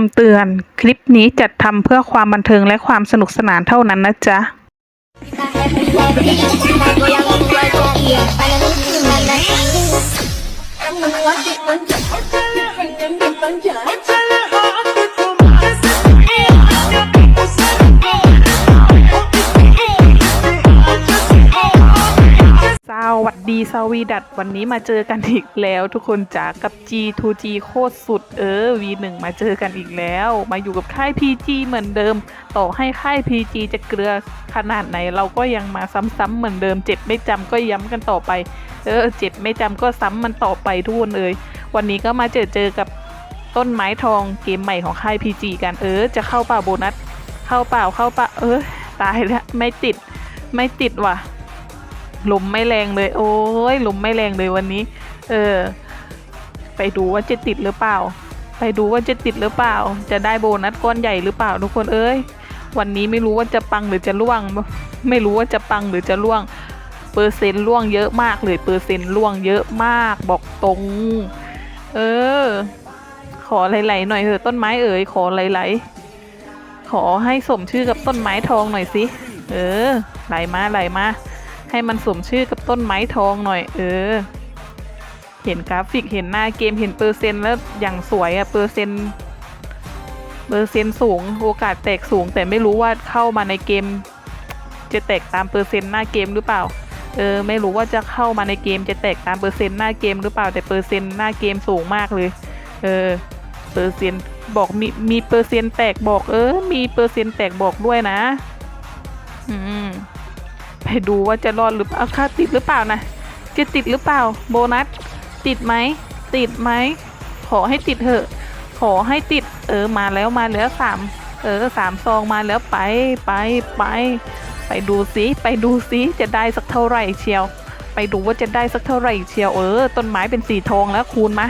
ำเตือน คลิปนี้จัดทำเพื่อความบันเทิงและความสนุกสนานเท่านั้นนะจ๊ะ สวัสดีสวีดัตวันนี้มาเจอกันอีกแล้ว ทุกคนจ๋ากับ G2G โคตรสุดเออ V1 มาเจอกันอีกแล้ว มาอยู่กับค่าย PG เหมือนเดิม ต่อให้ค่าย PG จะเกลือขนาดไหนเราก็ยังมาซ้ำๆเหมือนเดิมเจ็บไม่จำก็ย้ำกันต่อไป เออเจ็บไม่จำก็ซ้ำมันต่อไปทุกคนเอ่ยวันนี้ก็มาเจอเจอกับต้นไม้ทองเกมใหม่ของค่าย PG กันเออ จะเข้าเปล่าโบนัสเข้าเปล่าเข้าเปล่าเออตายแล้วไม่ติดไม่ติดว่ะ ลมไม่แรงเลย โอ้ยลมไม่แรงเลยวันนี้ เออ ไปดูว่าจะติดหรือเปล่า ไปดูว่าจะติดหรือเปล่า จะได้โบนัสก้อนใหญ่หรือเปล่าทุกคนเอ้ยวันนี้ไม่รู้ว่าจะปังหรือจะล่วง ไม่รู้ว่าจะปังหรือจะล่วง เปอร์เซ็นต์ล่วงเยอะมากเลยเปอร์เซ็นต์ล่วงเยอะมากบอกตรง เออ ขอไหลๆหน่อยเถอะต้นไม้เอ๋ยขอไหลๆขอให้สมชื่อกับต้นไม้ทองหน่อยสิเออไหลมาไหลมา ให้มันสมชื่อกับต้นไม้ทองหน่อย เออ เห็นกราฟิกเห็นหน้าเกมเห็นเปอร์เซ็นต์แล้วอย่างสวยอะเปอร์เซ็นต์เปอร์เซ็นต์สูงโอกาสแตกสูง แต่ไม่รู้ว่าเข้ามาในเกม จะแตกตามเปอร์เซ็นต์หน้าเกมหรือเปล่า เออ ไม่รู้ว่าจะเข้ามาในเกมจะแตกตามเปอร์เซ็นต์หน้าเกมหรือเปล่าแต่เปอร์เซ็นต์หน้าเกมสูงมากเลย เออเปอร์เซ็นต์บอกมีมีเปอร์เซ็นต์แตกบอกเออ มีเปอร์เซ็นต์แตกบอกด้วยนะ อืม ไปดูว่าจะรอดหรือเปล่าค่าติดหรือเปล่านะ จะติดหรือเปล่า โบนัส ติดไหม ติดไหม ขอให้ติดเถอะ ขอให้ติด เออ มาแล้วมาแล้วสาม เออสามซองมาแล้วไปไปไป ไปดูซิไปดูซิจะได้สักเท่าไหร่เชียว ไปดูว่าจะได้สักเท่าไหร่เชียว เออ ต้นไม้เป็นสีทองแล้วคูณมา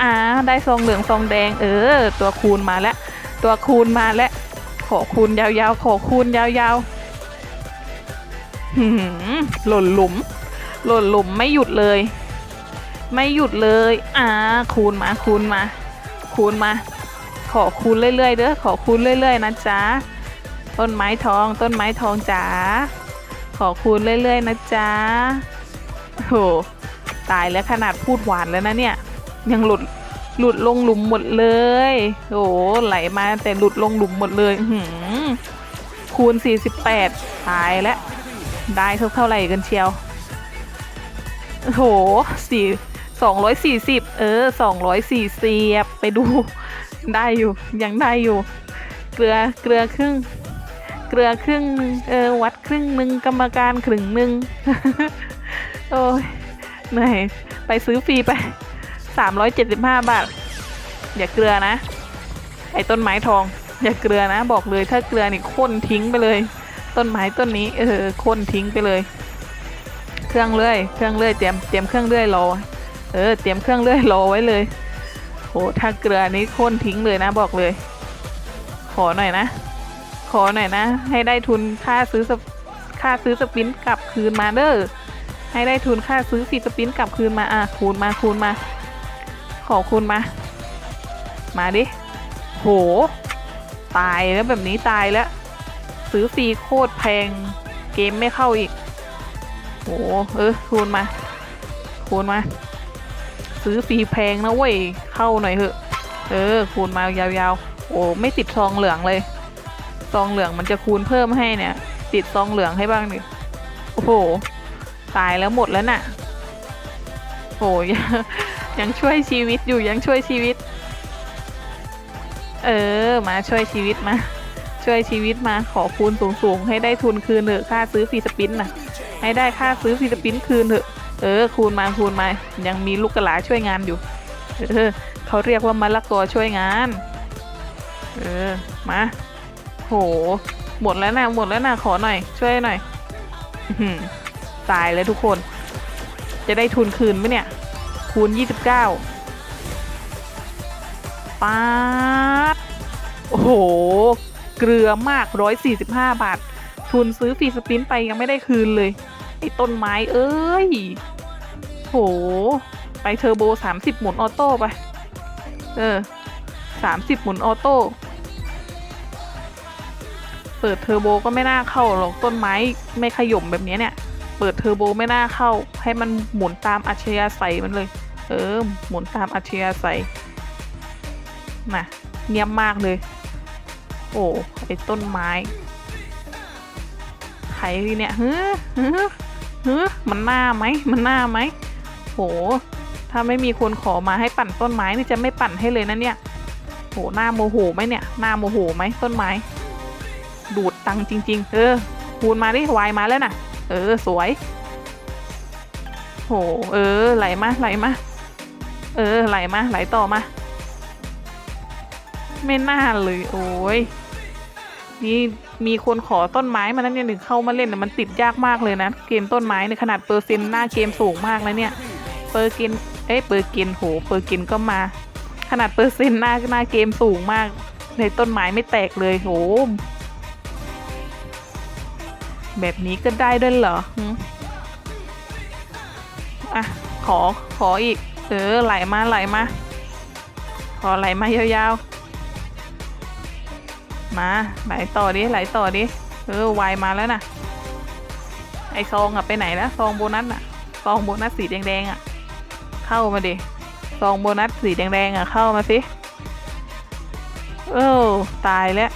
อ่าได้ซองเหลืองซองแดง เออ ตัวคูณมาแล้ว ตัวคูณมาแล้ว ขอคูณยาวๆ ขอคูณยาวๆ หล่นหลุม หล่นหลุมไม่หยุดเลย ไม่หยุดเลย อ่า คูณมา คูณมา คูณมา ขอคูณเรื่อยๆเด้อ ขอคูณเรื่อยๆนะจ๊ะ ต้นไม้ทอง ต้นไม้ทองจ๋า ขอคูณเรื่อยๆนะจ๊ะโหตายแล้วขนาดพูดหวานแล้วนะเนี่ย ยังหลุดหลุดลงหลุมหมดเลยโอ้โหไหลมาแต่หลุดลงหลุมหมดเลย หือคูณ 48 ตายแล้ว ได้เท่าเท่าไหร่กันเชียว โอ้โหสี่สองร้อยสี่สิบเออสองร้อยสี่สิบไปดู ได้อยู่ยังได้อยู่ เกลือเกลือครึ่ง เกลือครึ่งนึงเออวัดครึ่งหนึ่งกรรมการครึ่งหนึ่งโอ้ยเหนื่อยไปซื้อฟรีไปสามร้อยเจ็ดสิบห้าบาท อย่าเกลือนะ ไอ้ต้นไม้ทอง อย่าเกลือนะ บอกเลยถ้าเกลือนี่โค่นทิ้งไปเลย ต้นไม้ต้นนี้เออค่นทิ้งไปเลย เครื่องเลื่อยเครื่องเลื่อยเตรียมเตรียมเครื่องเลื่อยรอเออเตรียมเครื่องเลื่อยรอไว้เลยโหถ้าเกลือนี้โค่นทิ้งเลยนะบอกเลย ขอหน่อยนะ ขอหน่อยนะ ให้ได้ทุนค่าซื้อสค่าซื้อสปรินต์กลับคืนมาเด้อให้ได้ทุนค่าซื้อฟีสปรินต์กลับคืนมาอะคูณมาคูณมา ขอคูณมา มาดิโห ตายแล้วแบบนี้ตายแล้ว ซื้อฟรีโคตรแพง เกมไม่เข้าอีกโหเออคูณมาคูณมา ซื้อฟรีแพงนะเว้ย เข้าหน่อยเถอะเออ คูณมายาวๆ โอ้ไม่ติดซองเหลืองเลย ซองเหลืองมันจะคูณเพิ่มให้เนี่ย ติดซองเหลืองให้บ้างดิโอ้โห ตายแล้วหมดแล้วน่ะโหยังยังช่วยชีวิตอยู่ยังช่วยชีวิต เออ มาช่วยชีวิตมา ช่วยชีวิตมาขอคูณสูงๆ ให้ได้ทุนคืนเถอะค่าซื้อฟรีสปินน่ะให้ได้ค่าซื้อฟรีสปินคืนเถอะเออคูณมาคูณมายังมีลูกกระลาช่วยงานอยู่เออเขาเรียกว่ามะละกอช่วยงานเออมาโหหมดแล้วนะหมดแล้วนะขอหน่อย ช่วยหน่อยตายแล้วทุกคน จะได้ทุนคืนไหมเนี่ย คูณ29ป๊าดโอ้โห เกลือมาก 145 บาท ทุนซื้อฟรีสปินไปยังไม่ได้คืนเลย ไอ้ต้นไม้เอ้ย โห ไปเทอร์โบ 30 หมุนออโต้ไป เออ 30 หมุนออโต้ เปิดเทอร์โบก็ไม่น่าเข้าหรอกต้นไม้ไม่ขย่มแบบนี้เนี่ย เปิดเทอร์โบไม่น่าเข้า ให้มันหมุนตามอัจฉริยะใสมันเลย เออ หมุนตามอัจฉริยะใสน่ะเนียบมากเลย โอ้ไอ้ต้นไม้ใครเนี่ยเฮ้อเฮ้อเฮ้อมันหน้าไหมมันหน้าไหมโห ถ้าไม่มีคนขอมาให้ปั่นต้นไม้นี่จะไม่ปั่นให้เลยนะเนี่ยโหหน้าโมโหไหมเนี่ยหน้าโมโหไหมต้นไม้ ดูดตังจริง ๆ เออคูณมาดิวายมาแล้วน่ะเออสวยโหเออไหลมาไหลมาเออไหลมาไหลต่อมา ไม่น่าเลย โอ้ย นี่มีคนขอต้นไม้มานั้นเนี่ยถึงเข้ามาเล่นน่ะมันติดยากมากเลยนะ เกมต้นไม้ในขนาดเปอร์เซ็นต์หน้าเกมสูงมากนะเนี่ยเปอร์กินเอ้ยเปอร์กินโหเปอร์กินก็มา ขนาดเปอร์เซ็นต์หน้าหน้าเกมสูงมาก ในต้นไม้ไม่แตกเลยโหแบบนี้ก็ได้ด้วยเหรออะขอขออีก เออไหลมาไหลมา ขอไหลมายาวๆ มาไหลต่อดิไหลต่อดิเออวายมาแล้วนะไอซองอะไปไหนแล้วซองโบนัสอะซองโบนัสสีแดงๆอะเข้ามาดิซองโบนัสสีแดงๆอะเข้ามาสิเออตายแล้ว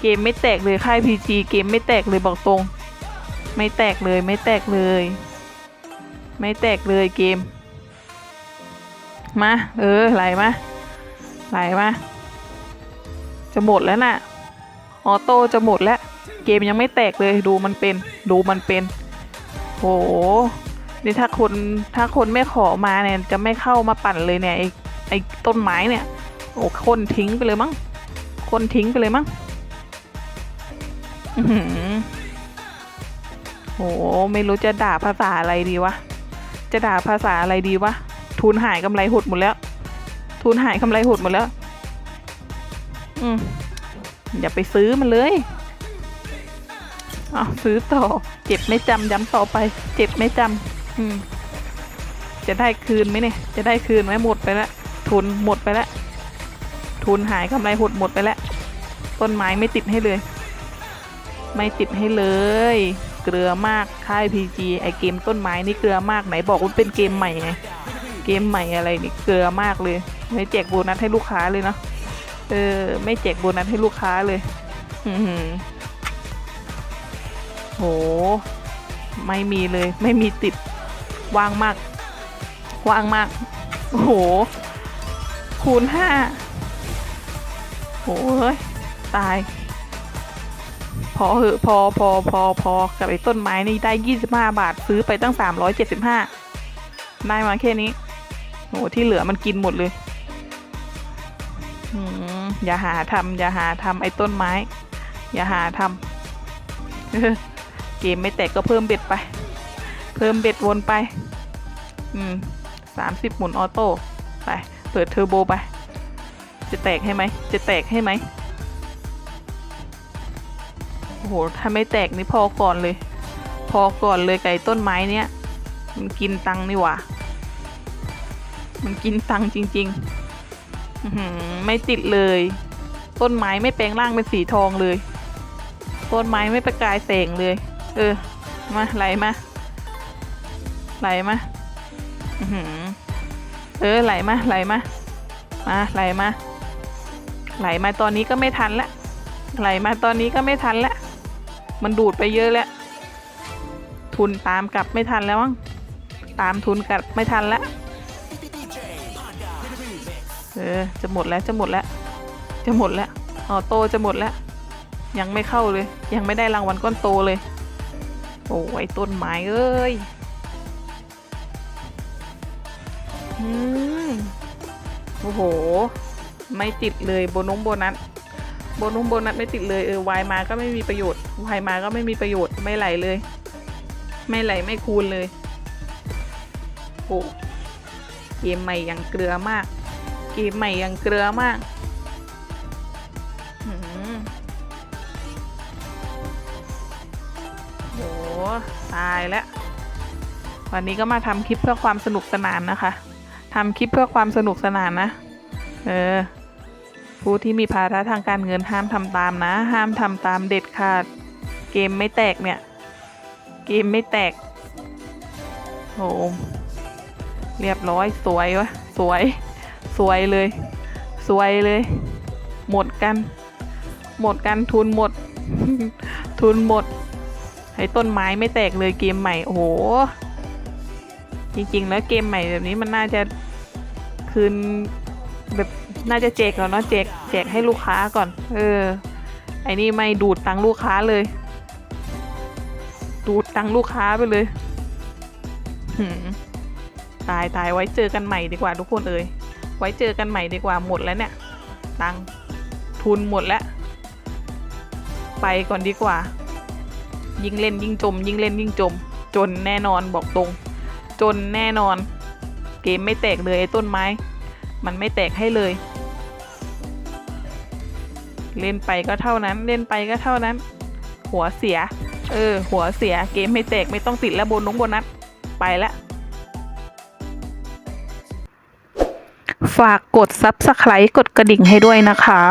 เกมไม่แตกเลยค่ายพีจีเกมไม่แตกเลยบอกตรง ไม่แตกเลยไม่แตกเลย ไม่แตกเลยเกม มา เออไหลมาไหลมาจะหมดแล้วน่ะ อโต้จะหมดแล้ว เกมยังไม่แตกเลยดูมันเป็น ดูมันเป็นโหนี่ถ้าคนถ้าคนไม่ขอมาเนี่ย จะไม่เข้ามาปั่นเลยเนี่ยไอไอต้นไม้เนี่ย โอ้คนทิ้งไปเลยมั้งคนทิ้งไปเลยมั้งอือโหไม่รู้จะด่าภาษาอะไรดีวะ จะด่าภาษาอะไรดีวะ ทุนหายกำไรหดหมดแล้ว ทุนหายกำไรหดหมดแล้ว อืม อย่าไปซื้อมันเลยเอาซื้อต่อ เจ็บไม่จำย้ำต่อไป เจ็บไม่จำอืมจะได้คืนไหมเนี่ย จะได้คืนไหมหมดไปแล้วทุนหมดไปแล้วทุนหายกำไรหดหมดไปแล้วต้นไม้ไม่ติดให้เลย ไม่ติดให้เลย เกลือมากค่าย PG ไอเกมต้นไม้นี่เกลือมากไหนบอกว่าเป็นเกมใหม่ไงเกมใหม่อะไรนี่เกลือมากเลยไม่แจกโบนัสให้ลูกค้าเลยเนาะ เออ ไม่แจกโบนัสให้ลูกค้าเลยอือหือโห ไม่มีเลย ไม่มีติดว่างมาก ว่างมาก โอ้โห คูณห้าโอ้ย ตาย พอเหอะพอพอพอพอกับไอ้ต้นไม้นี่ได้ยี่สิบห้าบาท ซื้อไปตั้งสามร้อยเจ็ดสิบห้าได้มาแค่นี้โอ้ที่เหลือมันกินหมดเลย อย่าหาทำอย่าหาทำไอ้ต้นไม้ อย่าหาทำเกมไม่แตกก็เพิ่มเบ็ดไป เพิ่มเบ็ดวนไป อืมสามสิบหมุนออโต้ไป เปิดเทอร์โบไป จะแตกให้ไหม จะแตกให้ไหมโอ้โห ถ้าไม่แตกนี่พอก่อนเลย พอก่อนเลยไก่ต้นไม้เนี้ย มันกินตังนี่หว่า มันกินตังจริง ๆ ไม่ติดเลย ต้นไม้ไม่แปลงร่างเป็นสีทองเลย ต้นไม้ไม่ประกายแสงเลย เออ มาไหลมาไหลมาอื้อหือเออไหลมาไหลมามาไหลมาไหลมาตอนนี้ก็ไม่ทันละไหลมาตอนนี้ก็ไม่ทันละมันดูดไปเยอะแล้ว ทุนตามกลับไม่ทันแล้วมั้งตามทุนกลับไม่ทันแล้ว เออ จะหมดแล้ว จะหมดแล้ว จะหมดแล้ว ออโต้จะหมดแล้ว ยังไม่เข้าเลย ยังไม่ได้รางวัลก้อนโตเลย โอ้ยต้นไม้เอ้ย อืม โอ้โห ไม่ติดเลยโบนงโบนัส โบนุ่มโบนัสไม่ติดเลย เออวายมาก็ไม่มีประโยชน์วายมาก็ไม่มีประโยชน์ ไม่ไหลเลย ไม่ไหลไม่คูณเลย โอ้เกมใหม่ยังเกลือมาก กมใหม่ยังเกลือมากมโหตายแล้ว วันนี้ก็มาทำคลิปเพื่อความสนุกสนานนะคะทำคลิปเพื่อความสนุกสนานนะ เออ ผู้ที่มีภาระทางการเงินห้ามทำตามนะ ห้ามทำตามเด็ดขาด เกมไม่แตกเนี่ย เกมไม่แตกโอ้เรียบร้อยสวยวะสวย สวยเลย สวยเลย หมดกัน หมดกันทุนหมด ทุนหมด ให้ต้นไม้ไม่แตกเลยเกมใหม่ โอ้โห จริงๆ แล้วเกมใหม่แบบนี้มันน่าจะคืนแบบน่าจะแจกก่อนเนาะแจกแจกให้ลูกค้าก่อน เออ ไอ้นี่ไม่ดูดตังลูกค้าเลย ดูดตังลูกค้าไปเลยตายตายไว้เจอกันใหม่ดีกว่าทุกคนเอ่ย ไว้เจอกันใหม่ดีกว่าหมดแล้วเนี่ย ตังทุนหมดแล้ว ไปก่อนดีกว่า ยิ่งเล่นยิ่งจม ยิ่งเล่นยิ่งจม จนแน่นอนบอกตรง จนแน่นอน เกมไม่แตกเลยไอ้ต้นไม้ มันไม่แตกให้เลย เล่นไปก็เท่านั้น เล่นไปก็เท่านั้น หัวเสีย เออ หัวเสียเกมไม่แตกไม่ต้องติดแล้วบนน้องโบนัสไปแล้ว ฝากกด Subscribe กดกระดิ่งให้ด้วยนะคะ